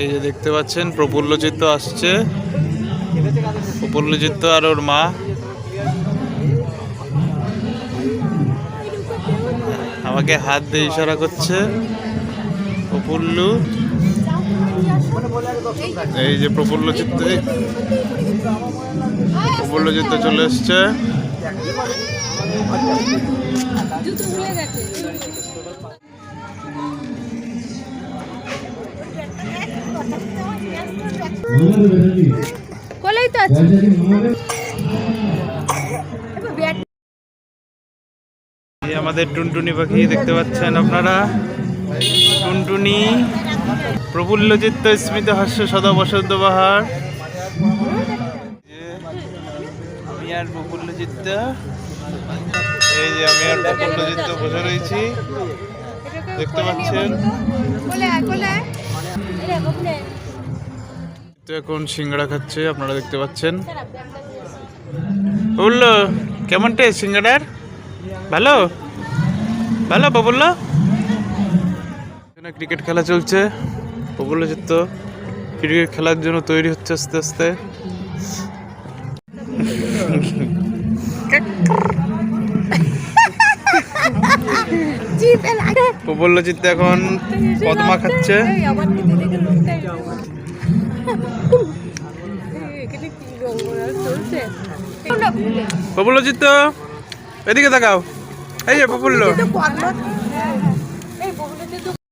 এই যে দেখতে পাচ্ছেন প্রফুল্লচিত্ত আসছে। প্রফুল্লচিত্ত আর ওর মা। আমাকে হাত দিয়ে ইশারা করছে। প্রফুল্লু। এই যে প্রফুল্ল চিত্ত প্রফুল্ল চিত্ত চলে এসছে। কোলেই তো আছে। এই আমাদের টুনটুনি পাখি দেখতে পাচ্ছেন আপনারা? টুনটুনি প্রফুল্ল চিত্ত স্মিত হাস্য সদা বসন্ত বাহার। আমি আর প্রফুল্ল চিত্ত এই যে আমি আর প্রফুল্ল চিত্ত বসে রয়েছি। দেখতে পাচ্ছেন? এখন সিঙ্গাড়া খাচ্ছে আপনারা দেখতে পাচ্ছেন। প্রফুল্ল কেমন টেস্ট সিঙ্গাড়ার? ভালো? ভালো এখানে ক্রিকেট খেলা চলছে প্রফুল্ল চিত্ত ক্রিকেট খেলার জন্য তৈরি হচ্ছে আস্তে আস্তে। চিত্ত এখন পদ্মা খাচ্ছে। প্রফুল্লজিৎ এদিকে তাকাও। এই যে প্রফুল্ল